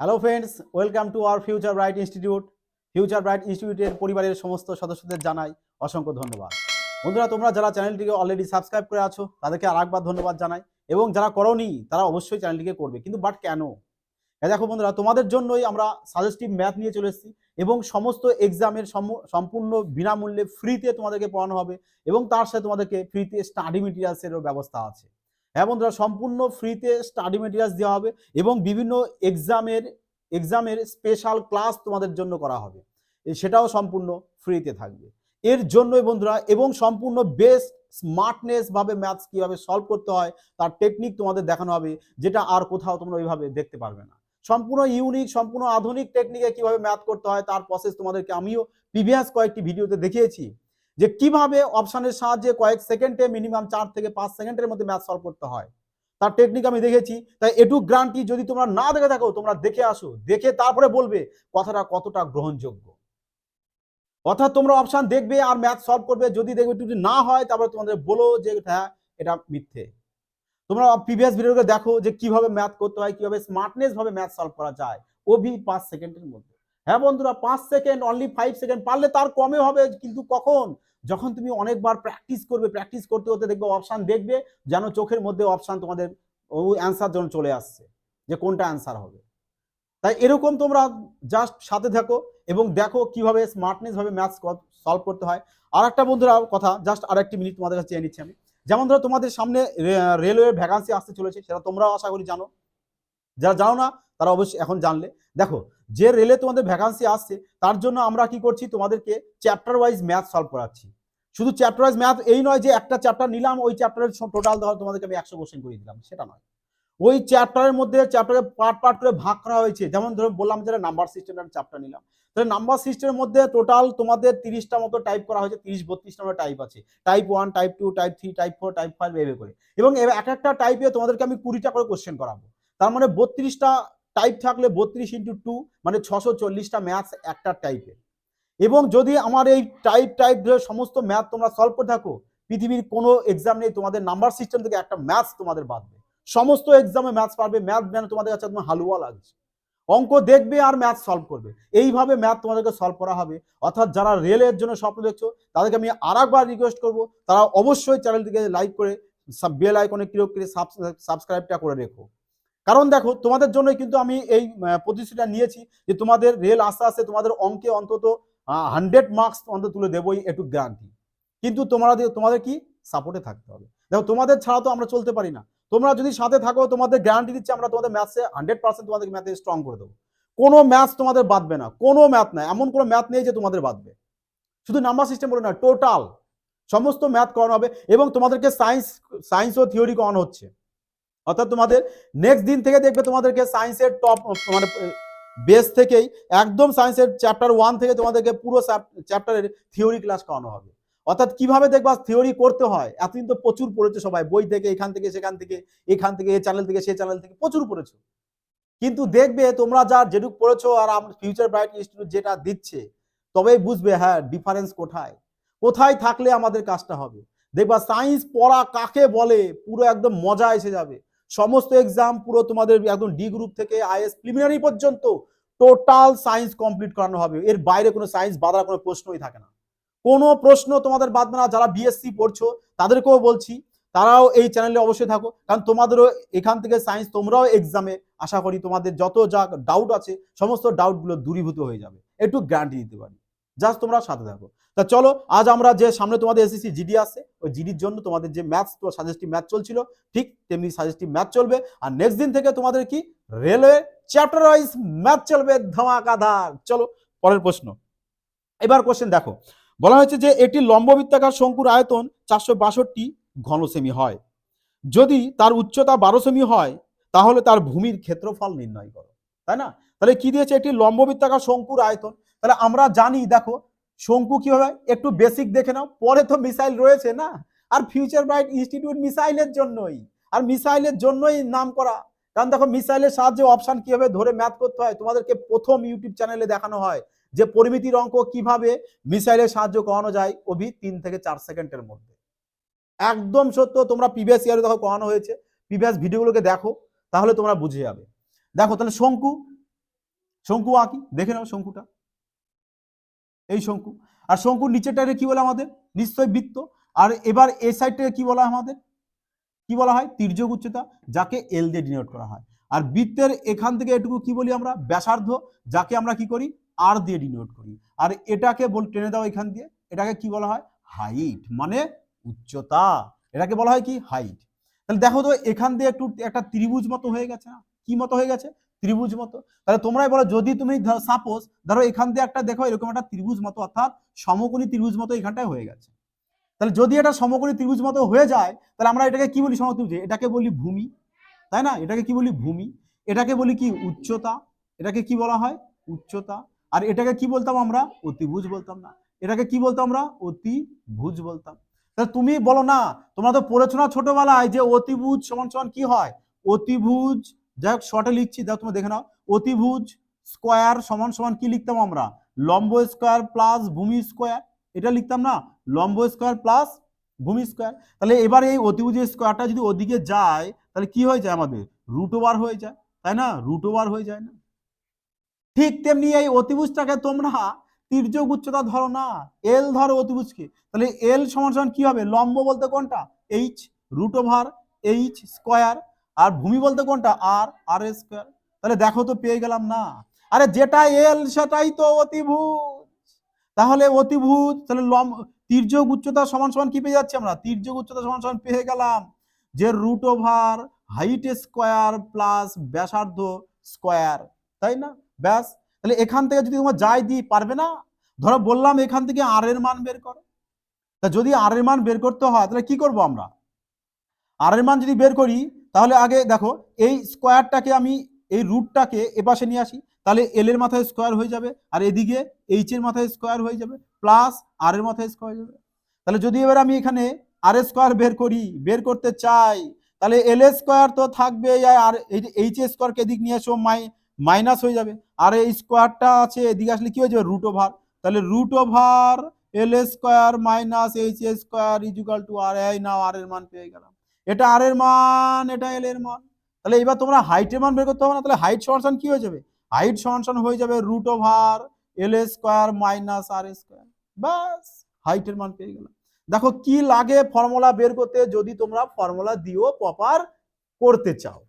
Hello friends welcome to our Future Bright Institute Future Bright ইনস্টিটিউটের পরিবারের সমস্ত সদস্যদের জানাই অসংখ্য ধন্যবাদ। বন্ধুরা, তোমরা যারা চ্যানেলটিকে অলরেডি সাবস্ক্রাইব করে আছো, তাদেরকে আর একবার ধন্যবাদ জানাই। এবং যারা করনি, তারা অবশ্যই চ্যানেলটিকে করবে। কিন্তু বাট কেন? দেখো বন্ধুরা, তোমাদের জন্যই আমরা সাজেস্টিভ ম্যাথ নিয়ে চলে এসেছি এবং সমস্ত এক্সামের সম্পূর্ণ বিনামূল্যে ফ্রিতে তোমাদেরকে পড়ানো হবে এবং তার সাথে তোমাদেরকে ফ্রিতে স্টাডি মেটেরিয়ালসেরও ব্যবস্থা আছে। হ্যাঁ বন্ধুরা সম্পূর্ণ ফ্রিতে স্টাডি মেটেরিয়ালস দেওয়া হবে এবং বিভিন্ন এক্সামের এক্সামের স্পেশাল ক্লাস তোমাদের জন্য করা হবে। সেটাও সম্পূর্ণ ফ্রিতে থাকবে। এর জন্যই বন্ধুরা এবং সম্পূর্ণ বেস্ট স্মার্টনেস ভাবে ম্যাথস কীভাবে সলভ করতে হয়, তার টেকনিক তোমাদের দেখানো হবে, যেটা আর কোথাও তোমরা ওইভাবে দেখতে পারবে না। সম্পূর্ণ ইউনিক সম্পূর্ণ আধুনিক টেকনিকে কীভাবে ম্যাথ করতে হয়, তার প্রসেস তোমাদেরকে আমিও প্রিভিয়াস কয়েকটি ভিডিওতে দেখিয়েছি। যে কীভাবে অপশনের সাহায্যে কয়েক সেকেন্ডে মিনিমাম চার থেকে পাঁচ সেকেন্ডের মধ্যে ম্যাথ সলভ করতে হয়। তার টেকনিক আমি দেখেছি। তাই এটু গ্রান্টি যদি তোমরা না দেখে থাকো, তোমরা দেখে আসো। দেখে তারপরে বলবে কথাটা কতটা গ্রহণযোগ্য। অর্থাৎ তোমরা অপশান দেখবে আর ম্যাথ সলভ করবে। যদি দেখবে যদি না হয়, তারপরে তোমাদের বলো যে হ্যাঁ এটা মিথ্যে। তোমরা প্রিভিয়াস ভিডিওকে দেখো যে কীভাবে ম্যাথ করতে হয়, কীভাবে স্মার্টনেস ভাবে ম্যাথ সলভ করা যায় ও ভি পাঁচ সেকেন্ডের মধ্যে। হ্যাঁ বন্ধুরা, পাঁচ সেকেন্ড অনলি ফাইভ সেকেন্ড, পারলে তার কমে হবে, কিন্তু কখন? যখন তুমি অনেকবার প্র্যাকটিস করবে প্র্যাকটিস করতে করতে দেখবে অপশান দেখবে যেন চোখের মধ্যে অপশান তোমাদের ও অ্যান্সার যেন চলে আসছে যে কোনটা অ্যান্সার হবে। তাই এরকম তোমরা জাস্ট সাথে থাকো এবং দেখো কীভাবে স্মার্টনেস ভাবে ম্যাথস সলভ করতে হয়। আর একটা বন্ধুরা কথা জাস্ট আর একটি মিনিট তোমাদের কাছে চেয়ে নিচ্ছি আমি। যেমন ধরো তোমাদের সামনে রেলওয়ে ভ্যাকান্সি আসতে চলেছে, সেটা তোমরাও আশা করি জানো। যারা জানো না, তারা অবশ্যই এখন জানলে। দেখো যে রেলে তোমাদের ভ্যাকান্সি আসছে, তার জন্য আমরা কি করছি, তোমাদেরকে চ্যাপ্টার ওয়াইজ ম্যাথ সলভ করাচ্ছি। শুধু চ্যাপ্টার ওয়াইজ ম্যাথ এই নয় যে একটা চ্যাপ্টার নিলাম, ওই চ্যাপ্টারের টোটাল ধরো তোমাদেরকে আমি একশো কোশ্চেন করে দিলাম, সেটা নয়। ওই চ্যাপ্টারের মধ্যে চ্যাপ্টারে পার্ট পার্ট করে ভাগ করা হয়েছে, যেমন ধরো বললাম যেটা নাম্বার সিস্টেমের চ্যাপ্টার নিলাম। তাহলে নাম্বার সিস্টেমের মধ্যে টোটাল তোমাদের তিরিশটা মতো টাইপ করা হয়েছে, তিরিশ, বত্রিশটা মতো টাইপ আছে। Type one type two type three type four type five এভাবে করে। এবং এক একটা টাইপে তোমাদেরকে আমি কুড়িটা করে কোশ্চেন করাবো। তার মানে বত্রিশটা টাইপ থাকলে বত্রিশ ইন্টু টু মানে ছশো চল্লিশটা ম্যাথস একটা টাইপের এবং যদি আমার এই টাইপ টাইপ ধরে সমস্ত ম্যাথ তোমরা সলভ করে থাকো, পৃথিবীর কোনো এক্সাম নেই, তোমাদের নাম্বার সিস্টেম থেকে একটা ম্যাথস তোমাদের বাদবে সমস্ত এক্সামে ম্যাথস পারবে ম্যাথ যেন তোমাদের কাছে একদম হালুয়া লাগছে। অঙ্ক দেখবে আর ম্যাথ সলভ করবে। এইভাবে ম্যাথ তোমাদেরকে সলভ করা হবে। অর্থাৎ যারা রেলের জন্য স্বপ্ন দেখছ, তাদেরকে আমি আর একবার রিকোয়েস্ট করব, তারা অবশ্যই চ্যানেলটিকে লাইক করে বেল আইকনে ক্লিক করে সাবস্ক্রাইবটা করে রেখো। কারণ দেখো, তোমাদের জন্যই কিন্তু আমি এই প্রতিশ্রুতিটা নিয়েছি যে তোমাদের রেল আস্তে আস্তে তোমাদের অঙ্কে অন্তত হান্ড্রেড মার্কস অন্তত তুলে দেবই একটু গ্যারান্টি কিন্তু তোমরা তোমাদের কি? সাপোর্টে থাকতে হবে। দেখো, তোমাদের ছাড়া তো আমরা চলতে পারি না। তোমরা যদি সাথে থাকো, তোমাদের গ্যারান্টি দিচ্ছি, আমরা তোমাদের ম্যাথসে হান্ড্রেড পার্সেন্ট তোমাদের ম্যাথে স্ট্রং করে দেবো। কোনো ম্যাথস তোমাদের বাদবে না। কোনো ম্যাথ নাই এমন কোনো ম্যাথ নেই যে তোমাদের বাদবে। শুধু নাম্বার সিস্টেম বলে না টোটাল সমস্ত ম্যাথ করানো হবে এবং তোমাদেরকে সায়েন্স সায়েন্স ও থিওরি করানো হচ্ছে। অর্থাৎ তোমাদের নেক্সট দিন থেকে দেখবে তোমাদেরকে সায়েন্সের টপ মানে বেস থেকেই একদম সায়েন্সের চ্যাপ্টার ওয়ান থেকে তোমাদেরকে পুরো চ্যাপ্টারের থিওরি ক্লাস করানো হবে। অর্থাৎ কীভাবে দেখবা থিওরি করতে হয়? এতদিন তো প্রচুর পড়েছে সবাই, বই থেকে, এখান থেকে, সেখান থেকে, এখান থেকে এই চ্যানেল থেকে সেই চ্যানেল থেকে প্রচুর পড়েছো। কিন্তু দেখবে তোমরা যা যেটুক পড়েছো আর ফিউচার ব্রাইট ইনস্টিটিউট যেটা দিচ্ছে, তবেই বুঝবে হ্যাঁ ডিফারেন্স কোথায়? কোথায় থাকলে আমাদের কাজটা হবে? দেখবা সায়েন্স পড়া কাকে বলে? পুরো একদম মজা এসে যাবে। সমস্ত এক্সাম পুরো তোমাদের একদম ডি গ্রুপ থেকে আইএস প্রিলিমিনারি পর্যন্ত টোটাল সায়েন্স কমপ্লিট করানো হবে। এর বাইরে কোনো সায়েন্স বাঁধার কোনো প্রশ্নই থাকে না। কোনো প্রশ্ন তোমাদের বাদ না। যারা বিএসসি পড়ছো, তাদেরকেও বলছি, তারাও এই চ্যানেলে অবশ্যই থাকো। কারণ তোমাদেরও এখান থেকে সায়েন্স তোমরাও এক্সামে আশা করি তোমাদের যত যা ডাউট আছে, সমস্ত ডাউটগুলো দূরীভূত হয়ে যাবে। একটু গ্যারান্টি দিতে পারি। জাস্ট তোমরা সাথে থাকো। তা চলো, আজ আমরা যে সামনে তোমাদের এসএসসি জিডি আসছে, ওই জিডির জন্য তোমাদের যে ম্যাথস তো সাজেস্টিভ ম্যাথ চলছিল, ঠিক তেমনি সাজেস্টিভ ম্যাথ চলবে। আর নেক্সট দিন থেকে তোমাদের কি? রেলওয়ে চ্যাপ্টার ওয়াইজ ম্যাথ চলবে ধামাকাধার চলো, পরের প্রশ্ন। এবার কোশ্চেন দেখো। বলা হয়েছে যে একটি লম্ববৃত্তাকার শঙ্কুর আয়তন চারশো বাষট্টি ঘন সেমি হয়। যদি তার উচ্চতা বারো সেমি হয়, তাহলে তার ভূমির ক্ষেত্রফল নির্ণয় করো। তাই না? তাহলে কি দিয়েছে একটি লম্ববৃত্তাকার শঙ্কুর আয়তন। তাহলে আমরা জানি, দেখো শঙ্কু কি হবে একটু বেসিক দেখে নাও। পরে তো মিসাইল রয়েছে না? আর ফিউচার ব্রাইট ইনস্টিটিউট মিসাইলের জন্যই। আর মিসাইলের জন্যই নাম করা কারণ দেখো মিসাইলের সাহায্যে অপশন কীভাবে ধরে ম্যাথ করতে হয়? তোমাদেরকে প্রথম ইউটিউব চ্যানেলে দেখানো হয় যে পরিমিতির অঙ্ক কীভাবে মিসাইলের সাহায্য করানো যায় অভি তিন থেকে চার সেকেন্ডের মধ্যে। একদম সত্য, তোমরা প্রিভিয়াস ইয়ারে দেখো করানো হয়েছে। প্রিভিয়াস ভিডিওগুলোকে দেখো, তাহলে তোমরা বুঝে যাবে। দেখো তাহলে শঙ্কু শঙ্কু আঁকি, দেখে নাও শঙ্কুটা। এই শঙ্কু। আর শঙ্কুর নিচেরটাকে কি বলে আমাদের? নিশ্চয় বৃত্ত। আর এবার এই সাইডটাকে কি বলা হয় আমাদের? কি বলা হয়? তির্যক উচ্চতা যাকে এল দিয়ে ডিনোট করা হয়। আর বৃত্তের এখান থেকে এটুকু কি বলি আমরা? ব্যাসার্ধ, যাকে আমরা কি করি? আর দিয়ে ডিনোট করি। আর এটাকে বল, টেনে দাও এখান দিয়ে। এটাকে কি বলা হয়? হাইট মানে উচ্চতা। এটাকে বলা হয় কি? হাইট তাহলে দেখো তো, এখান দিয়ে একটু একটা ত্রিভুজ মতো হয়ে গেছে না? কি মতো হয়ে গেছে? ত্রিভুজ মতো। তাহলে তোমরাই বলো, যদি তুমি সাপোজ ধরো এখান দিয়ে একটা দেখো এরকম একটা ত্রিভুজ মতো, অর্থাৎ সমকোণী ত্রিভুজ মতো এখানটায় হয়ে গেছে। তাহলে যদি এটা সমকোণী ত্রিভুজ মতো হয়ে যায়, তাহলে আমরা এটাকে কি বলি সমকোণী ত্রিভুজ এটাকে বলি ভূমি, তাই না? এটাকে কি বলি ভূমি? এটাকে বলি কি? উচ্চতা। এটাকে কি বলা হয়? উচ্চতা। আর এটাকে কি বলতাম আমরা? অতিভুজ বলতাম না। এটাকে কি বলতাম আমরা? অতিভুজ বলতাম। তাহলে তুমি বলো না, তোমরা তো পড়েছো না ছোটবেলায় যে অতিভুজ সমান সমান কি হয়? অতিভুজ যাই হোক শর্টে লিখছি দেখো তুমি দেখে নাও। অতিভুজ স্কোয়ার সমান সমান কি লিখতাম আমরা? লম্ব স্কোয়ার প্লাস ভূমি স্কোয়ার এটা লিখতাম না? লম্ব স্কোয়ার প্লাস ভূমি স্কোয়ার তাহলে এবার এই অতিভুজের স্কোয়ারটা যদি ওদিকে যায়, তাহলে কি হয়ে যায় আমাদের? রুট ওভার হয়ে যায়, তাই না? রুট ওভার হয়ে যায় না। ঠিক তেমনি এই অতিভুজটাকে তোমরা তির্যক উচ্চতা ধরো না। এল ধরো অতিভুজকে। তাহলে এল সমান সমান কি হবে? লম্ব বলতে কোনটা? H root over H square আর ভূমি বলতে কোনটা? আর আর স্কোয়ার তাহলে দেখো তো পেয়ে গেলাম না। আরে যেটা এল সেটাই তো অতিভুজ। তাহলে অতিভুজ, তাহলে লম্ব, তির্যক উচ্চতা সমান সমান কি পেয়ে যাচ্ছি আমরা? তির্যক উচ্চতা সমান সমান পেয়ে গেলাম। যে root over height square plus ব্যাসার্ধ স্কোয়ার তাই না? ব্যাস। তাহলে এখান থেকে যদি তোমার যাই দিই, পারবে না? ধরো বললাম এখান থেকে আর এর মান বের করো। তা যদি আর এর মান বের করতে হয়, তাহলে কি করব আমরা? আর এর মান যদি বের করি তাহলে আগে দেখো, এই স্কোয়ারটাকে আমি, এই রুটটাকে এপাশে নিয়ে আসি, তাহলে এল এর মাথায় স্কোয়ার হয়ে যাবে, আর এদিকে এইচ এর মাথায় স্কোয়ার হয়ে যাবে প্লাস আর এর মাথায় স্কোয়ার হয়ে যাবে। তাহলে যদি এবার আমি এখানে আর স্কোয়ার বের করি, বের করতে চাই, তাহলে এল স্কোয়ার তো থাকবে আর এইচ স্কোয়ারকে এদিক নিয়ে এসো মাই মাইনাস হয়ে যাবে। আর এই স্কোয়ারটা আছে, এদিকে আসলে কি হয়ে যাবে? রুট ওভার তাহলে root over L square minus H square equal to R এই নাও আর এর মান পেয়ে গেলাম। এটা আর এর মান, এটা এল এর মান। তাহলে এবার তোমরা হাইটের মান বের করতে হবে না, তাহলে হাইট সমান কি হয়ে যাবে? হাইট সমান হয়ে যাবে root over L square minus R A square বাস হাইটের মান পেয়ে গেলাম। দেখো কি লাগে ফর্মুলা বের করতে যদি তোমরা ফর্মুলা দিও প্রপার করতে চাও।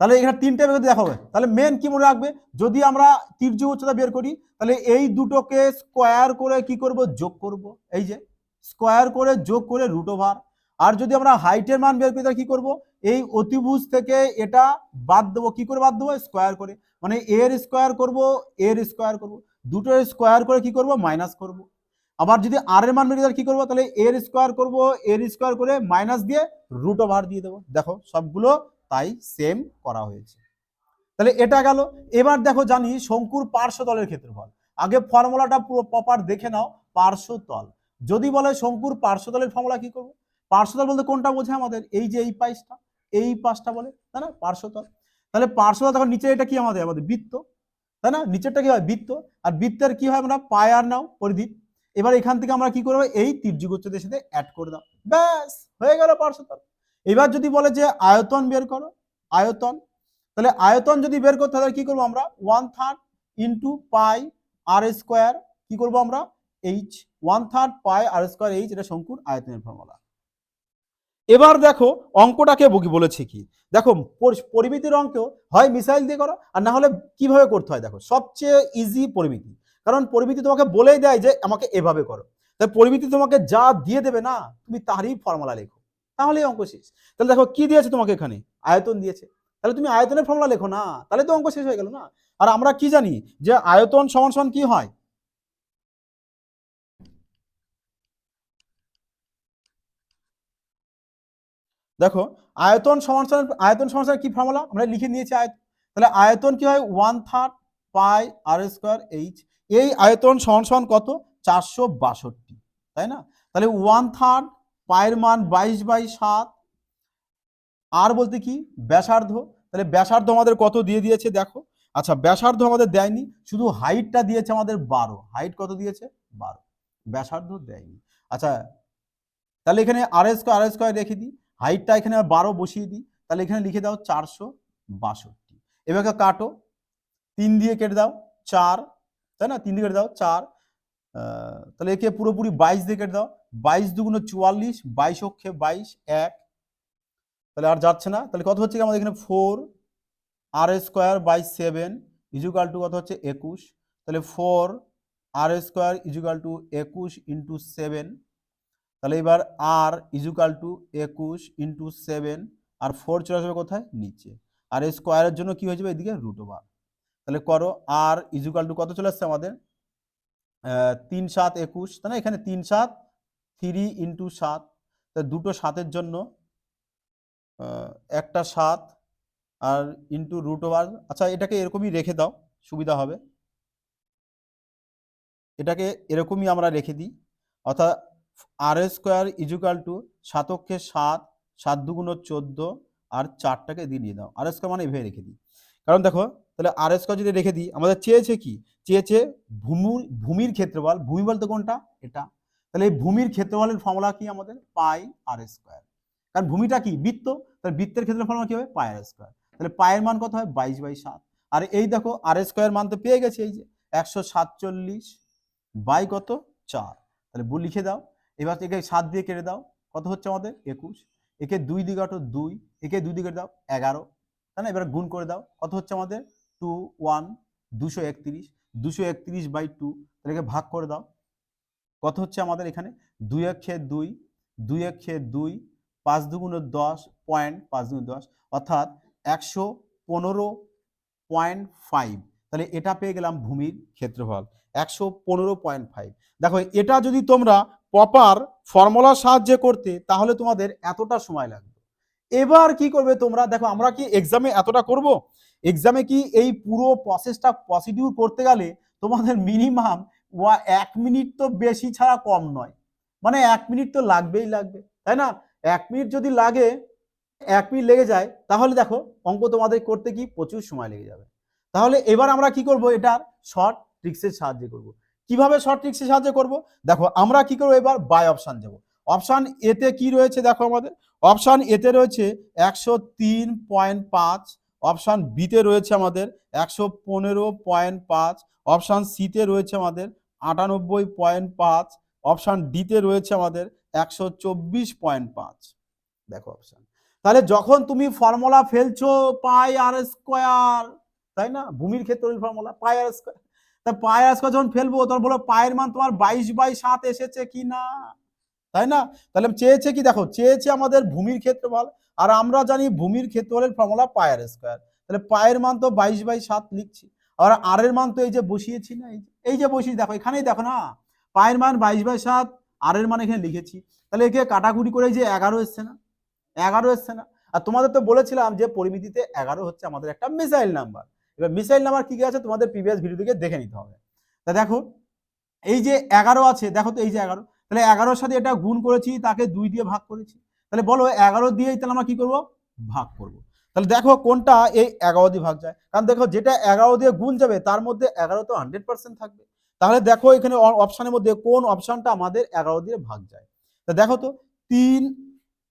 তাহলে এখানে তিনটে বের দেখা হবে তাহলে মেন কি মনে রাখবে? যদি আমরা তির্যক উচ্চতা বের করি, তাহলে এই দুটোকে স্কোয়ার করে কি করব? যোগ করব। এই যে স্কোয়ার করে যোগ করে রুট ওভার আর যদি আমরা হাইটের মান বের করি, তাহলে কি করব? এই অতিভুজ থেকে এটা বাদ দেবো। কি করে বাদ দেবো? স্কোয়ার করে। মানে এর স্কোয়ার করব, এর স্কোয়ার করব। দুটোর স্কোয়ার করে কি করব? মাইনাস করব। আবার যদি আর এর মান বের করি কি করব? তাহলে এর স্কোয়ার করব, এর স্কোয়ার করে মাইনাস দিয়ে রুট ওভার দিয়ে দেবো। দেখো, সবগুলো তাই সেম করা হয়েছে। তাহলে এটা গেল। এবার দেখো, জানি শঙ্কুর পার্শ্বতলের ক্ষেত্রফল। আগে ফর্মুলাটা পুরো প্রপার দেখে নাও পার্শ্বতল যদি বলে শঙ্কুর পার্শ্বতলের ফর্মুলা কি করব? পার্শ্বতল বলতে কোনটা বোঝে আমাদের? এই যে এই পাশটা এই পাশটা বলে, তাই না? পার্শ্বতল। তাহলে পার্শ্বতল তখন নিচে এটা কি আমাদের? আমাদের বৃত্ত, তাই না? নিচেরটা কি হয়? বৃত্ত। আর বৃত্তের কি হয় আমরা? পায় আর নাও, পরিধি। এবার এখান থেকে আমরা কি করব? এই তীর্যগোচ্ছদের সাথে অ্যাড করে দাও। ব্যাস, হয়ে গেল পার্শ্বতল। এবার যদি বলে যে আয়তন বের করো, আয়তন। তাহলে আয়তন যদি বের করতে তাহলে কি করব আমরা? One third into pi R square কি করব আমরা? H one third pi R square H এটা শঙ্কুর আয়তনের ফর্মুলা। এবার দেখো অঙ্কটাকে বকি বলেছে কি? দেখো পরিমিতির অঙ্ক হয় মিসাইল দিয়ে করো, আর না হলে কীভাবে করতে হয় দেখো? সবচেয়ে ইজি পরিমিতি। কারণ পরিমিতি তোমাকে বলেই দেয় যে আমাকে এভাবে করো। তাই পরিমিতি তোমাকে যা দিয়ে দেবে না, তুমি তারই ফর্মুলা লেখো। তাহলে অঙ্ক শেষ। তাহলে দেখো কি দিয়েছে তোমাকে এখানে? আয়তন দিয়েছে। তাহলে তুমি আয়তনের ফর্মুলা লেখো না, তাহলে তো অঙ্ক শেষ হয়ে গেল না। আর আমরা কি জানি? যে আয়তন সমান সমান কি হয়? দেখো, আয়তন সমান আয়তন সমান কি ফর্মুলা আমরা লিখে নিয়েছি আয়তন তাহলে আয়তন কি হয়? One third pi R square H এই আয়তন সমান সমান কত? চারশো বাষট্টি, তাই না? তাহলে ওয়ান থার্ড পায়ের মান বাইশ বাই সাত। আর বলতে কি? ব্যাসার্ধ। তাহলে ব্যাসার্ধ আমাদের কত দিয়ে দিয়েছে দেখো। আচ্ছা ব্যাসার্ধ আমাদের দেয়নি, শুধু হাইটটা দিয়েছে আমাদের বারো। হাইট কত দিয়েছে? বারো। ব্যাসার্ধ দেয়নি। আচ্ছা তাহলে এখানে আর স্কোয়ার আর স্কোয়ার রেখে দিই। হাইটটা এখানে বারো বসিয়ে দিই, তাহলে এখানে লিখে দাও চারশো বাষট্টি। এবার কাটো, তিন দিয়ে কেটে দাও চার, তাই না? তিন দিয়ে কেটে দাও চার তাহলে একে পুরোপুরি বাইশ দিয়ে কেটে দাও, বাইশ দুগুণ চুয়াল্লিশ, বাইশ অক্ষে বাইশ, এক। তাহলে আর যাচ্ছে না, তাহলে কত হচ্ছে কি আমাদের এখানে? Four, R square by seven equal to কত হচ্ছে? একুশ। তাহলে four, R square equal to একুশ ইন্টু সেভেন তাহলে এবার আর ইজুকাল টু একুশ ইন্টু সেভেন আর ফোর চলে আসবে কোথায়? নিচে। আর এই স্কোয়ারের জন্য কি হয়ে যাবে? এদিকে রুট ওভার তাহলে করো আর ইজুকাল টু কত চলে আসছে আমাদের? তিন সাত একুশ। তাই না এখানে তিন সাত থ্রি ইন্টু সাত। তা দুটো সাতের জন্য একটা সাত আর ইন্টু রুট ওভার আচ্ছা এটাকে এরকমই রেখে দাও, সুবিধা হবে। এটাকে এরকমই আমরা রেখে দিই। অর্থাৎ আর স্কোয়ার ইজুকাল টু সাতক্ষে সাত সাত দুগুণ চোদ্দ, আর চারটাকে দিয়ে নিয়ে দাও আর স্কোয়ার মানে এভাবে রেখে দিই। কারণ দেখো, তাহলে আর স্কোয়ার যদি রেখে দিই, আমাদের চেয়েছে কি? চেয়েছে ভূমির ভূমির ক্ষেত্রফল। ভূমি বলতে কোনটা? এটা। তাহলে এই ভূমির ক্ষেত্রফলের ফর্মুলা কি আমাদের? পাই আর স্কোয়ার কারণ ভূমিটা কি? বৃত্ত। তাহলে বৃত্তের ক্ষেত্রফল কি হবে? পাই আর স্কোয়ার তাহলে পায়ের মান কত হয়? বাইশ বাই সাত। আর এই দেখো আর স্কোয়ার মান তো পেয়ে গেছে, এই যে। একশো সাতচল্লিশ বাই কত? চার। তাহলে লিখে দাও। এবার একে সাত দিয়ে কেটে দাও। কত হচ্ছে আমাদের? একুশ। একে দুই দিকে কাটো দুই। একে দুই দিকে দাও এগারো। তাই না এবার গুণ করে দাও। কত হচ্ছে আমাদের? টু, ওয়ান, দুশো একত্রিশ। দুশো একত্রিশ বাই টু। তাহলে ভাগ করে দাও। কত হচ্ছে আমাদের এখানে? দুই এক খেয়ে দুই দুই এক খেয়ে দুই, পাঁচ দুগুণ দশ পয়েন্ট, পাঁচ দুগুণ দশ। অর্থাৎ একশো পনেরো পয়েন্ট ফাইভ। তাহলে এটা পেয়ে গেলাম ভূমির ক্ষেত্রফল। একশো পনেরো পয়েন্ট ফাইভ। দেখো, এটা যদি তোমরা প্রপার ফর্মুলার সাহায্যে করতে তাহলে তোমাদের এতটা সময় লাগবে। এবার কি করবে তোমরা? দেখো, আমরা কি এক্সামে এতটা করব? এক্সামে কি এই পুরো প্রসেসটা প্রসিডিউর করতে গেলে তোমাদের মিনিমাম এক মিনিট তো বেশি ছাড়া কম নয়। মানে এক মিনিট তো লাগবেই লাগবে, তাই না? এক মিনিট যদি লাগে, এক মিনিট লেগে যায়, তাহলে দেখো, অঙ্ক তোমাদের করতে কি প্রচুর সময় লেগে যাবে। তাহলে এবার আমরা কি করব? এটার শর্ট ট্রিক্সের সাহায্যে করব। কীভাবে শর্ট ট্রিক্সের সাহায্যে করব? দেখো, আমরা কি করব? এবার বাই অপশান যাব অপশান এতে কি রয়েছে দেখো আমাদের? অপশান এতে রয়েছে একশো তিন পয়েন্ট পাঁচ অপশান বিতে রয়েছে আমাদের একশো পনেরো পয়েন্ট পাঁচ অপশান সিতে রয়েছে আমাদের আটানব্বই পয়েন্ট পাঁচ অপশান ডিতে রয়েছে আমাদের একশো চব্বিশ পয়েন্ট পাঁচ। দেখো অপশান তাহলে যখন তুমি ফর্মুলা ফেলছো পাই আর স্কোয়ার তাই না? ভূমির ক্ষেত্রে ফর্মুলা পাই আর স্কোয়ার তা পায়ের স্কোয়ার যখন ফেলব, তখন বলো পায়ের মান তোমার বাইশ বাই সাত এসেছে কি না? তাই না? তাহলে চেয়েছে কি? দেখো, চেয়েছে আমাদের ভূমির ক্ষেত্রফল, আর আমরা জানি ভূমির ক্ষেত্রফলের ফর্মুলা পায়ের স্কোয়ার। তাহলে পায়ের মান তো বাইশ বাই সাত লিখছি। আর আর এর মান তো এই যে বসিয়েছি না, এই যে- এই যে বসিয়ে, দেখো, এখানেই দেখো না? পায়ের মান বাইশ বাই সাত, আর এর মান এখানে লিখেছি। তাহলে একে কাটাকুটি করে যে এগারো এসছে না? এগারো এসছে না? আর তোমাদের তো বলেছিলাম যে পরিমিতিতে এগারো হচ্ছে আমাদের একটা মিসাইল নাম্বার এবার মিসাইল নাম্বার কি কি আছে তোমাদের প্রিভিয়াস ভিডিও থেকে দেখে নিতে হবে। তা দেখো, এই যে এগারো আছে, দেখো তো এই যে এগারো, তাহলে এগারোর সাথে এটা গুণ করেছি, তাকে দুই দিয়ে ভাগ করেছি। তাহলে বলো এগারো দিয়েই তাহলে আমরা কি করব? ভাগ করব। তাহলে দেখো কোনটা এই এগারো দিয়ে ভাগ যায়। কারণ দেখো যেটা এগারো দিয়ে গুণ যাবে, তার মধ্যে এগারো তো হান্ড্রেড পার্সেন্ট থাকবে। তাহলে দেখো এখানে অপশানের মধ্যে কোন অপশানটা আমাদের এগারো দিয়ে ভাগ যায়। তা দেখো তো, তিন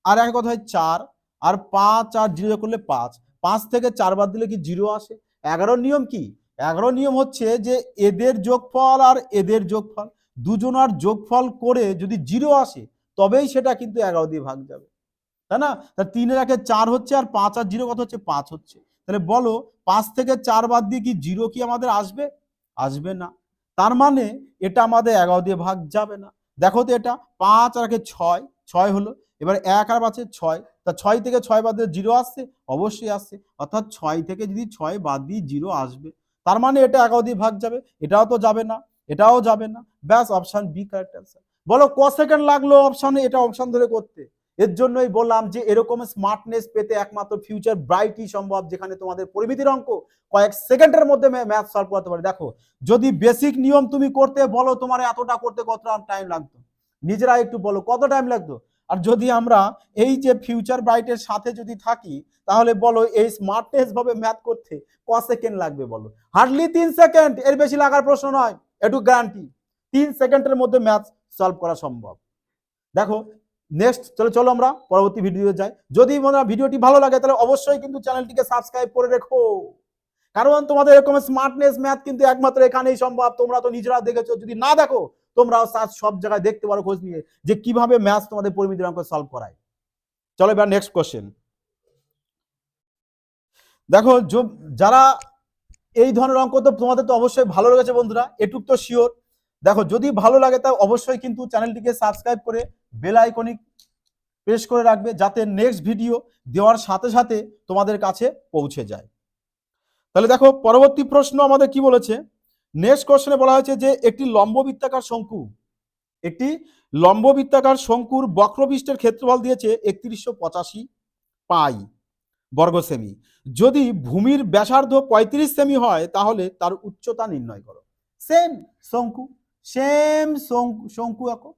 আর এক কথা হয় চার, আর পাঁচ আর জিরো করলে পাঁচ। পাঁচ থেকে চার বাদ দিলে কি জিরো আসে? এগারোর নিয়ম কি? এগারো নিয়ম হচ্ছে যে এদের যোগফল আর এদের যোগফল, দুজনার যোগফল করে যদি জিরো আসে, তবেই সেটা কিন্তু এগারো দিয়ে ভাগ যাবে। তাই না? তা তিনের একে চার হচ্ছে আর পাঁচ আর জিরো কত হচ্ছে? পাঁচ হচ্ছে। তাহলে বলো, পাঁচ থেকে চার বাদ দিয়ে কি জিরো কি আমাদের আসবে? আসবে না। তার মানে এটা আমাদের এগারো দিয়ে ভাগ যাবে না। দেখো তো এটা, পাঁচ আর একে ছয় ছয় হলো এবার এক আর আছে ছয়। তা ছয় থেকে ছয় বাদ দিয়ে জিরো আসছে? অবশ্যই আসছে। অর্থাৎ ছয় থেকে যদি ছয় বাদ দিয়ে জিরো আসবে, তার মানে এটা দিয়ে ভাগ যাবে। এটাও তো যাবে না, এটাও যাবে না। ব্যাস অপশন বি কারেক্ট অ্যান্সার বলো, ক সেকেন্ড লাগল অপশানে এটা অপশন ধরে করতে। এর জন্যই বললাম যে, এরকম স্মার্টনেস পেতে একমাত্র ফিউচার ব্রাইটই সম্ভব, যেখানে তোমাদের পরিমিতির অঙ্ক কয়েক সেকেন্ডের মধ্যে ম্যাথ সলভ করতে পারে। দেখো, যদি বেসিক নিয়ম তুমি করতে বলো, তোমার এতটা করতে কতটা টাইম লাগতো? নিজেরা একটু বলো, কত টাইম লাগতো? আর যদি আমরা এই যে ফিউচার ব্রাইটের সাথে যদি থাকি, তাহলে বলো এই স্মার্টনেস ভাবে ম্যাথ করতে ক সেকেন্ড লাগবে বলো। হার্ডলি তিন সেকেন্ড এর বেশি লাগার প্রশ্ন নয়, একটু গ্যারান্টি তিন সেকেন্ডের মধ্যে ম্যাথ সলভ করা সম্ভব। দেখো নেক্সট চলো চলো আমরা পরবর্তী ভিডিও যাই। যদি হয় ভিডিওটি ভালো লাগে, তাহলে অবশ্যই কিন্তু চ্যানেলটিকে সাবস্ক্রাইব করে রেখো। কারণ তোমাদের এরকম স্মার্টনেস ম্যাথ কিন্তু একমাত্র এখানেই সম্ভব। তোমরা তো নিজেরা দেখেছ, যদি না দেখো তোমরাও সার্চ সব জায়গায় দেখতে পারো খোঁজ নিয়ে যে কীভাবে ম্যাথ তোমাদের পরিমিতির অঙ্ক সলভ করায়। চলো এবার নেক্সট কোশ্চেন দেখো যারা এই ধরনের অঙ্ক তো তোমাদের তো অবশ্যই ভালো লেগেছে বন্ধুরা, এটুক তো শিওর দেখো, যদি ভালো লাগে তা অবশ্যই কিন্তু চ্যানেলটিকে সাবস্ক্রাইব করে বেল আইকনিক প্রেস করে রাখবে যাতে নেক্সট ভিডিও দেওয়ার সাথে সাথে তোমাদের কাছে পৌঁছে যায়। তাহলে দেখো, পরবর্তী প্রশ্ন আমাদের কি বলেছে? নেক্সট কোশ্চেনে বলা হয়েছে যে একটি লম্ববৃত্তাকার শঙ্কু একটি লম্ববৃত্তাকার শঙ্কুর বক্রপৃষ্ঠের ক্ষেত্রফল দিয়েছে একত্রিশশো পঁচাশি পাই বর্গ সেমি যদি ভূমির ব্যাসার্ধ পঁয়ত্রিশ সেমি হয়, তাহলে তার উচ্চতা নির্ণয় করো। সেম শঙ্কু সেম শঙ্কু শঙ্কু আঁকো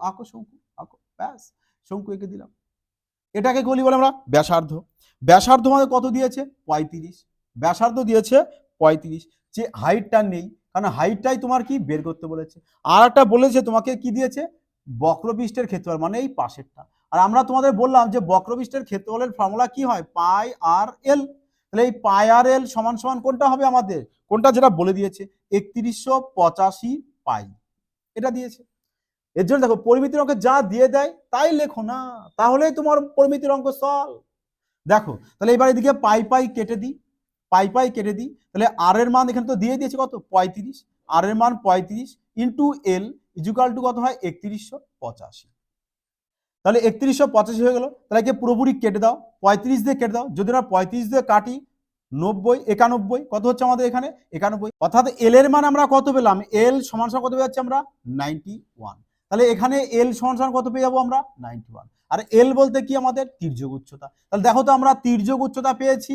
আঁকো শঙ্কু, আঁকো, ব্যাস, শঙ্কু এঁকে দিলাম। এটাকে বলি বলে আমরা? ব্যাসার্ধ। ব্যাসার্ধ আমাদের কত দিয়েছে? পঁয়ত্রিশ। ব্যাসার্ধ দিয়েছে পঁয়ত্রিশ। যে হাইটটা নেই কারণ হাইটটাই তোমার কি? বের করতে বলেছে। আর একটা বলেছে, তোমাকে কি দিয়েছে? বক্রপৃষ্ঠের ক্ষেত্রফল মানে এই পাশেরটা। আর আমরা তোমাদের বললাম যে বক্রপৃষ্ঠের ক্ষেত্রফলের ফর্মুলা কি হয়? পাই আর এল। তাহলে এই পাই আর এল সমান সমান কোনটা হবে আমাদের? কোনটা যেটা বলে দিয়েছে? একত্রিশশো পঁচাশি পাই। এটা দিয়েছে। এর জন্য দেখো, পরিমিতির অঙ্কে যা দিয়ে দেয়, তাই লেখো না। তাহলেই তোমার পরিমিতির অঙ্ক সল দেখো, তাহলে এবার এদিকে পাই পাই কেটে দিই। পাই পাই কেটে দিই। তাহলে আর এর মান এখানে তো দিয়ে দিয়েছে কত? পঁয়ত্রিশ। আর এর মান পঁয়ত্রিশ ইন্টু এল ইজুকাল টু কত হয়? একত্রিশশো পঁচাশি। তাহলে একত্রিশশো পঁচাশি হয়ে গেল। তাহলে একে পুরোপুরি কেটে দাও। পঁয়ত্রিশ দিয়ে কেটে দাও। যদি আমরা পঁয়ত্রিশ দিয়ে কাটি, নব্বই, একানব্বই, কত হচ্ছে আমাদের এখানে? একানব্বই। অর্থাৎ এল এর মান আমরা কত পেলাম? এল সমান সমান কত পেয়ে যাচ্ছে আমরা? নাইনটি ওয়ান তাহলে এখানে এল সমান সমান কত পেয়ে যাব আমরা? নাইনটি ওয়ান আর এল বলতে কি আমাদের? তির্যক উচ্চতা। তাহলে দেখো তো আমরা তির্যক উচ্চতা পেয়েছি।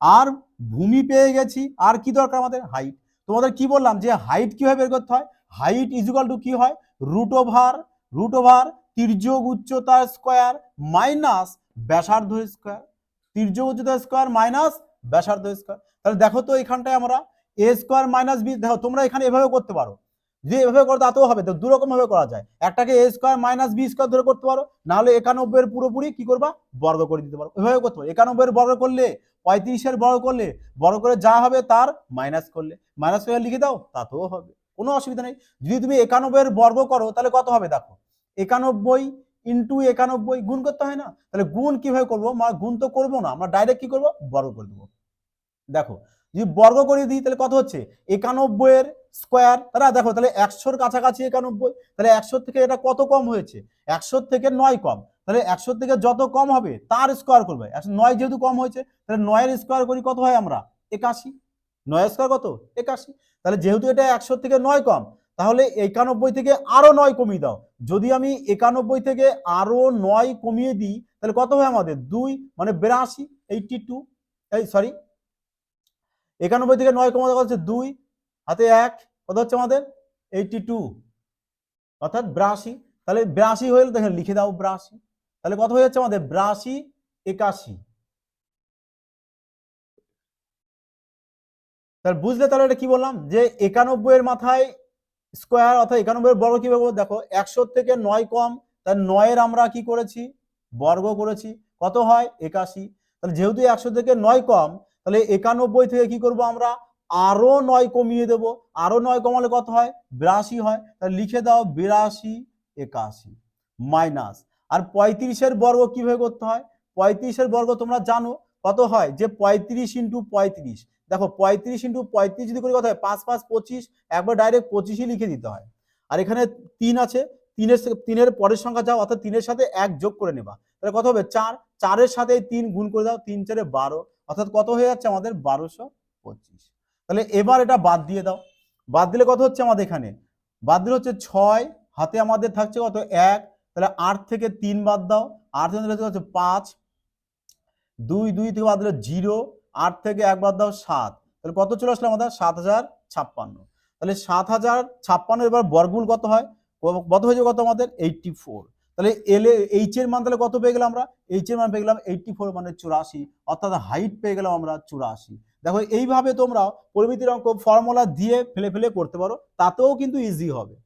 আর ভূমি পেয়ে গেছি, আর কি দরকার আমাদের? হাইট তোমাদের কি বললাম যে হাইট কীভাবে বের করতে হয়? হাইট ইজুকাল টু কি হয়? রুট ওভার রুট ওভার তির্যক উচ্চতা স্কোয়ার মাইনাস ব্যাসার্ধ স্কোয়ার তির্যক উচ্চতা স্কোয়ার মাইনাস ব্যাসার্ধ স্কোয়ার তাহলে দেখো তো এখানটায় আমরা এ স্কোয়ার মাইনাস বি দেখো তোমরা এখানে এভাবে করতে পারো। যে এভাবে করো তাতেও হবে, তো দু রকম ভাবে করা যায়। একটাকে A square minus B square ধরে করতে পারো, নাহলে একানব্বই এর পুরোপুরি কি করবা? বর্গ করে দিতে পারো। এভাবে করতে পারো। একানব্বই এর বর্গ করলে, পঁয়ত্রিশের বর্গ করলে, বর্গ করে যা হবে তার মাইনাস করলে। মাইনাস করে লিখে দাও, তাতেও হবে। কোনো অসুবিধা নেই। যদি তুমি একানব্বই এর বর্গ করো, তাহলে কত হবে দেখো? একানব্বই ইন্টু একানব্বই গুণ করতে হয় না? তাহলে গুণ কীভাবে করব? গুণ তো করব না। আমরা ডাইরেক্ট কি করব? বর্গ করে দেবো। দেখো যদি বর্গ করে দিই, তাহলে কত হচ্ছে? একানব্বই এর স্কোয়ার তাহলে দেখো, তাহলে একশোর কাছাকাছি একানব্বই, তাহলে একশোর থেকে এটা কত কম হয়েছে? একশোর থেকে নয় কম, তাহলে একশোর থেকে যত কম হবে, তার স্কোয়ার করবে। একশো নয় যেহেতু কম হয়েছে, তাহলে নয়ের স্কোয়ার করি কত হয় আমরা? একাশি। নয় স্কোয়ার কত? একাশি। তাহলে যেহেতু এটা একশোর থেকে নয় কম, তাহলে একানব্বই থেকে আরও নয় কমিয়ে দাও। যদি আমি একানব্বই থেকে আরও নয় কমিয়ে দিই, তাহলে কত হয় আমাদের? দুই মানে বিরাশি এইটটি টু এই সরি একানব্বই থেকে নয় কমাতে হচ্ছে? দুই। হাতে এক। কত হচ্ছে আমাদের? এইটি টু অর্থাৎ ব্রাশি। তাহলে ব্রাশি হয়ে দেখেন, লিখে দাও ব্রাশি। তাহলে কত হয়ে যাচ্ছে আমাদের? ব্রাশি, একাশি। তাহলে বুঝলে তাহলে এটা কি বললাম? যে একানব্বই এর মাথায় স্কোয়ার অর্থাৎ একানব্বই এর বর্গ কীভাবে করব? দেখো, একশো থেকে নয় কম, তাহলে নয়ের আমরা কি করেছি? বর্গ করেছি। কত হয়? একাশি। তাহলে যেহেতু একশো থেকে নয় কম তাহলে একানব্বই থেকে কি করব আমরা? আরও নয় কমিয়ে দেব। আরও নয় কমালে কত হয়? বিরাশি হয়। তাহলে লিখে দাও বিরাশি একাশি মাইনাস। আর পঁয়ত্রিশের বর্গ কীভাবে করতে হয়? পঁয়ত্রিশের বর্গ তোমরা জানো। কত হয়? যে পঁয়ত্রিশ ইন্টু পঁয়ত্রিশ। দেখো, পঁয়ত্রিশ ইন্টু পঁয়ত্রিশ যদি করি কত হয়? পাঁচ পাঁচ, পঁচিশ। একবার ডাইরেক্ট পঁচিশই লিখে দিতে হয়। আর এখানে তিন আছে। তিনের তিনের পরের সংখ্যা যাও, অর্থাৎ তিনের সাথে এক যোগ করে নেবা। তাহলে কত হবে? চার। চারের সাথে তিন গুণ করে দাও। তিন চারে বারো। অর্থাৎ কত হয়ে যাচ্ছে আমাদের বারোশো পঁচিশ। তাহলে এবার এটা বাদ দিয়ে দাও। বাদ দিলে কত হচ্ছে আমাদের এখানে? বাদ দিলে হচ্ছে ছয়, হাতে আমাদের থাকছে কত? এক। তাহলে আট থেকে তিন বাদ দাও। আট থেকে হচ্ছে পাঁচ। দুই দুই থেকে বাদ দিলে জিরো। আট থেকে এক বাদ দাও সাত। তাহলে কত চলে আসলো আমাদের? সাত হাজার ছাপ্পান্ন। তাহলে সাত হাজার ছাপ্পান্ন এবার বর্গমূল কত হয়? কত হয়ে যাবে কত আমাদের? Eighty four. তাহলে এল এইচ এর মান তাহলে কত পেয়ে গেলাম আমরা? এইচ এর মান পেয়ে গেলাম এইটটি ফোর মানে চুরাশি, অর্থাৎ হাইট পেয়ে গেলাম আমরা চুরাশি। দেখো এইভাবে তোমরা পরিমিতির অঙ্ক ফর্মুলা দিয়ে ফেলে ফেলে করতে পারো, তাতেও কিন্তু ইজি হবে।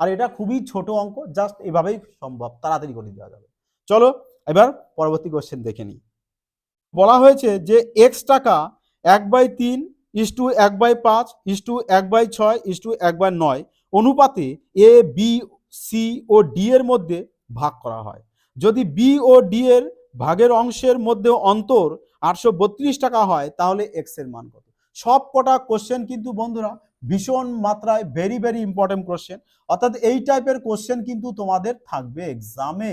আর এটা খুবই ছোট অঙ্ক জাস্ট এভাবেই সম্ভব, তাড়াতাড়ি করে দেওয়া যাবে। চলো, এবার পরবর্তী কোশ্চেন দেখে নিই। বলা হয়েছে যে এক্স টাকা এক বাই তিন ইস টু এক বাই পাঁচ, ইস টু এক বাই ছয়, ইস টু এক বাই নয়, অনুপাতে এ বি সি ও ডি এর মধ্যে ভাগ করা হয়। যদি বি ও ডি এর ভাগের অংশের মধ্যে অন্তর আটশো বত্রিশ টাকা হয়, তাহলে এক্সের মান কত? সব কটা কোশ্চেন কিন্তু বন্ধুরা ভীষণ মাত্রায় ভেরি ভেরি ইম্পর্টেন্ট কোশ্চেন অর্থাৎ এই টাইপের কোশ্চেন কিন্তু তোমাদের থাকবে এক্সামে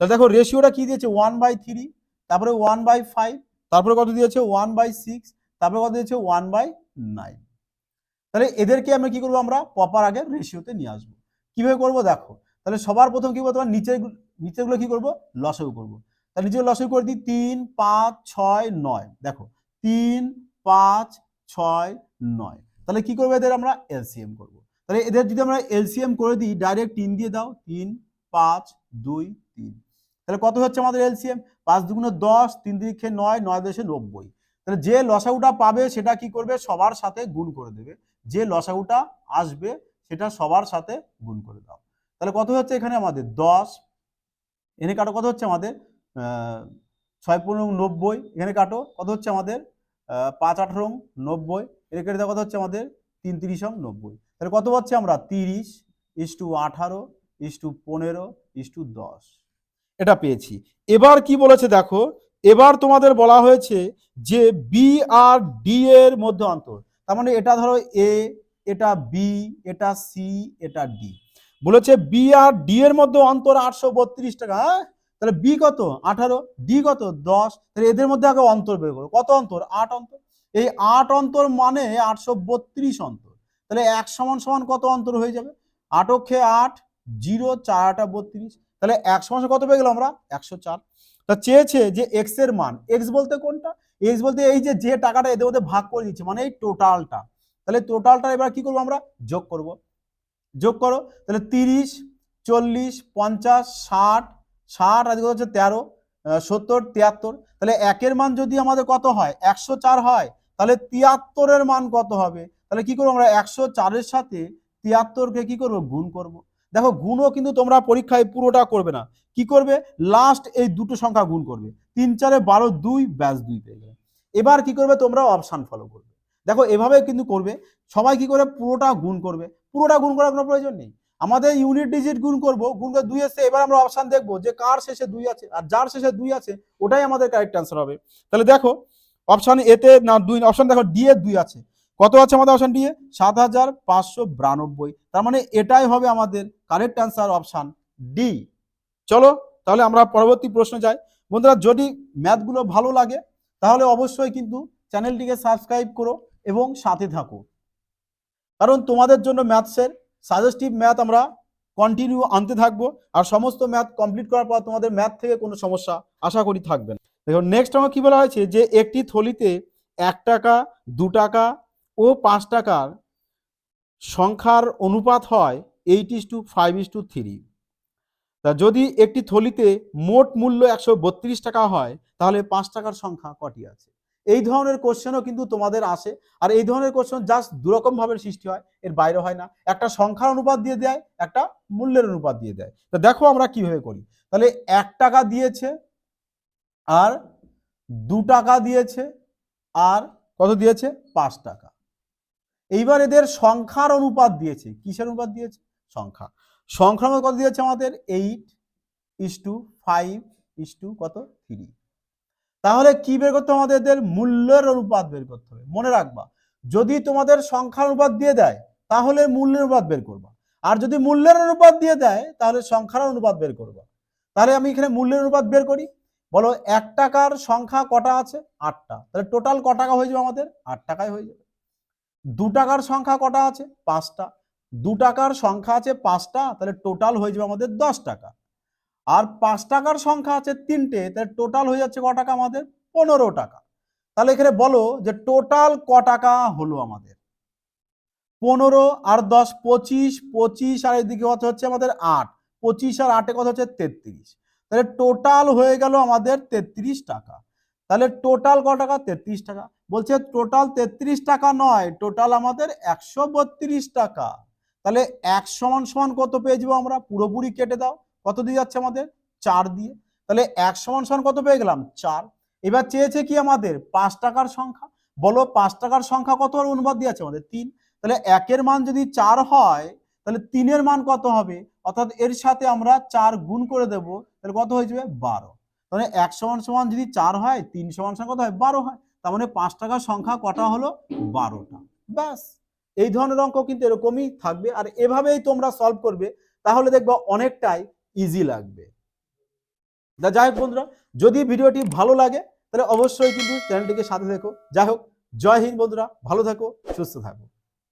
তা দেখো রেশিওটা কি দিয়েছে? ওয়ান বাই থ্রি তারপরে ওয়ান বাই ফাইভ তারপরে কত দিয়েছে? ওয়ান বাই সিক্স তারপরে কত দিয়েছে? ওয়ান বাই নাইন তাহলে এদেরকে আমরা কি করব আমরা? প্রপার আগে রেশিওতে নিয়ে আসব। কীভাবে করব? দেখো তাহলে সবার প্রথম কি করব? তোমার নিচের নিচেরগুলো কি করব? লসেও করব। তাহলে নিচের লসেও করে দিই তিন, পাঁচ, ছয়, নয়। দেখো, তিন, পাঁচ, ছয়, নয়। তাহলে কি করব এদের আমরা এলসিএম করব। তাহলে এদের যদি আমরা এলসিএম করে দিই, ডাইরেক্ট তিন দিয়ে দাও। তিন, পাঁচ, দুই, তিন। তাহলে কত হচ্ছে আমাদের এলসিএম? পাঁচ দুগুণে দশ, তিন দিকে নয় নয় দেশে নব্বই। তাহলে যে লসাগুটা পাবে, সেটা কি করবে? সবার সাথে গুণ করে দেবে। যে লসাগুটা আসবে, সেটা সবার সাথে গুণ করে দাও। তাহলে কত হচ্ছে এখানে আমাদের? দশ। এনে কাটো, কত হচ্ছে আমাদের? ছয় পনেরো নব্বই। এখানে কাটো, কত হচ্ছে আমাদের? পাঁচ আঠারো নব্বই। এর কেটে কত হচ্ছে আমাদের? তিন তিরিশ নব্বই। তাহলে কত পাচ্ছি আমরা? তিরিশ ইস টু আঠারো, ইস টু পনেরো, ইস টু দশ। এটা পেয়েছি। এবার কি বলেছে দেখো? এবার তোমাদের বলা হয়েছে যে বি আর ডি এর মধ্যে অন্তর। তার মানে এটা ধরো এ এটা বি এটা সি এটা ডি বলেছে বি আর ডি এর মধ্যে অন্তর আটশো বত্রিশ টাকা হ্যাঁ? তাহলে বি কত? আঠারো। ডি কত? দশ। তাহলে এদের মধ্যে আগে অন্তর বের করো। কত অন্তর? আট অন্তর। এই আট অন্তর মানে আটশো বত্রিশ অন্তর। তাহলে এক সমান সমান কত অন্তর হয়ে যাবে? আট অক্ষে আট, জিরো, চার, আটা বত্রিশ। তাহলে এক সমান সমান কত পেয়ে গেলাম আমরা? একশো চার। তা চেয়েছে যে এক্সের মান। এক্স বলতে কোনটা? এক্স বলতে এই যে যে টাকাটা এদের মধ্যে ভাগ করে দিচ্ছে মানে এই টোটালটা তাহলে টোটালটা এবার কি করব আমরা? যোগ করব। যোগ করো, তাহলে তিরিশ, চল্লিশ, পঞ্চাশ, ষাট ষাট আজকে হচ্ছে তেরো সত্তর, তিয়াত্তর। তাহলে একের মান যদি আমাদের কত হয়? একশো চার হয়, তাহলে তিয়াত্তরের মান কত হবে? তাহলে কি করব আমরা? একশো চারের সাথে তিয়াত্তরকে কি করব? গুণ করব। দেখো, গুণও কিন্তু তোমরা পরীক্ষায় পুরোটা করবে না। কি করবে? লাস্ট এই দুটো সংখ্যা গুণ করবে। তিন চারে বারো, দুই, ব্যাস দুই পেয়ে গেলে। এবার কি করবে? তোমরা অপশান ফলো করবে। দেখো এভাবে কিন্তু করবে। সবাই কি করে? পুরোটা গুণ করবে। পুরোটা গুণ করার কোনো প্রয়োজন নেই। আমাদের ইউনিট ডিজিট গুণ করব, গুণ করে দুই এসে এবার আমরা অপশান দেখব যে কার শেষে দুই আছে আর যার শেষে দুই আছে, ওটাই আমাদের কারেক্ট অ্যান্সার হবে। তাহলে দেখো অপশান এতে না দুই অপশান দেখো ডি এর দুই আছে। কত আছে আমাদের অপশান ডি এ? সাত হাজার পাঁচশো বিরানব্বই। তার মানে এটাই হবে আমাদের কারেক্ট অ্যান্সার অপশান ডি চলো, তাহলে আমরা পরবর্তী প্রশ্ন যাই। বন্ধুরা, যদি ম্যাথগুলো ভালো লাগে, তাহলে অবশ্যই কিন্তু চ্যানেলটিকে সাবস্ক্রাইব করো। এবং সাথে থাকো। কারণ তোমাদের জন্য ম্যাথসের সাজেস্টিভ ম্যাথ আমরা কন্টিনিউ আনতে থাকব আর সমস্ত ম্যাথ কমপ্লিট করার পর তোমাদের ম্যাথ থেকে কোনো সমস্যা আশা করি থাকবে না। দেখো নেক্সট আমার কী বলা হয়েছে যে একটি থলিতে এক টাকা, দু টাকা ও পাঁচ টাকার সংখ্যার অনুপাত হয় eight is to five is to three তা যদি একটি থলিতে মোট মূল্য একশো বত্রিশ টাকা হয়, তাহলে পাঁচ টাকার সংখ্যা কটি আছে? এই ধরনের কোশ্চেনও কিন্তু তোমাদের আসে। আর এই ধরনের কোশ্চেন জাস্ট দুরকম ভাবে সৃষ্টি হয়, এর বাইরে হয় না। একটা সংখ্যার অনুপাত দিয়ে দেয়, একটা মূল্যের অনুপাত দিয়ে দেয়। তো দেখো আমরা কীভাবে করি। তাহলে এক টাকা দিয়েছে আর দু টাকা দিয়েছে আর কত দিয়েছে? পাঁচ টাকা। এইবার এদের সংখ্যার অনুপাত দিয়েছে। কিসের অনুপাত দিয়েছে? সংখ্যা। মধ্যে কত দিয়েছে আমাদের? Eight is to five is to কত? থ্রি তাহলে কি বের করতে হবে? আমাদের মূল্যের অনুপাত বের করতে হবে। মনে রাখবা, যদি তোমাদের সংখ্যার অনুপাত দিয়ে দেয়, তাহলে মূল্যের অনুপাত বের করবা। আর যদি মূল্যের অনুপাত দিয়ে দেয়, তাহলে সংখ্যার অনুপাত বের করবা। তাহলে আমি এখানে মূল্যের অনুপাত বের করি। বলো, এক টাকার সংখ্যা কটা আছে? আটটা। তাহলে টোটাল ক টাকা হয়ে যাবে আমাদের? আট টাকায় হয়ে যাবে। দু টাকার সংখ্যা কটা আছে? পাঁচটা। দু টাকার সংখ্যা আছে পাঁচটা, তাহলে টোটাল হয়ে যাবে আমাদের দশ টাকা। আর পাঁচ টাকার সংখ্যা আছে তিনটে, তাহলে টোটাল হয়ে যাচ্ছে ক টাকা আমাদের? পনেরো টাকা। তাহলে এখানে বলো যে টোটাল ক টাকা হলো আমাদের? পনেরো আর দশ পঁচিশ পঁচিশ আর এদিকে কত হচ্ছে আমাদের? আট। পঁচিশ আর আটে কত হচ্ছে? তেত্রিশ। তাহলে টোটাল হয়ে গেল আমাদের তেত্রিশ টাকা। তাহলে টোটাল ক টাকা? তেত্রিশ টাকা। বলছে টোটাল তেত্রিশ টাকা নয় টোটাল আমাদের একশো বত্রিশ টাকা। তাহলে এক সমান সমান কত পেয়ে যাব আমরা? পুরোপুরি কেটে দাও। কত দিয়ে যাচ্ছে আমাদের? চার দিয়ে। তাহলে এক সমান সমান কত পেয়ে গেলাম? চার। এবার চেয়েছে কি আমাদের? পাঁচ টাকার সংখ্যা। বলো, পাঁচ টাকার সংখ্যা কত আর অনুবাদ দিয়ে আছে আমাদের? তিন। তাহলে একের মান যদি চার হয়, তাহলে তিনের মান কত হবে? অর্থাৎ এর সাথে আমরা চার গুণ করে দেব, তাহলে কত হয়ে যাবে? বারো। তাহলে এক সমান সমান যদি চার হয়, তিন সমান সমান কত হয়? বারো হয়। তার মানে পাঁচ টাকার সংখ্যা কটা হলো? বারোটা। ব্যাস। এই ধরনের অঙ্ক কিন্তু এরকমই থাকবে। আর এভাবেই তোমরা সলভ করবে। তাহলে দেখব অনেকটাই ইজি লাগবে। তা যাই হোক বন্ধুরা, যদি ভিডিওটি ভালো লাগে, তাহলে অবশ্যই কিন্তু চ্যানেলটিকে সাথে দেখো যাই হোক, জয় হিন্দ বন্ধুরা, ভালো থাকো, সুস্থ থাকো।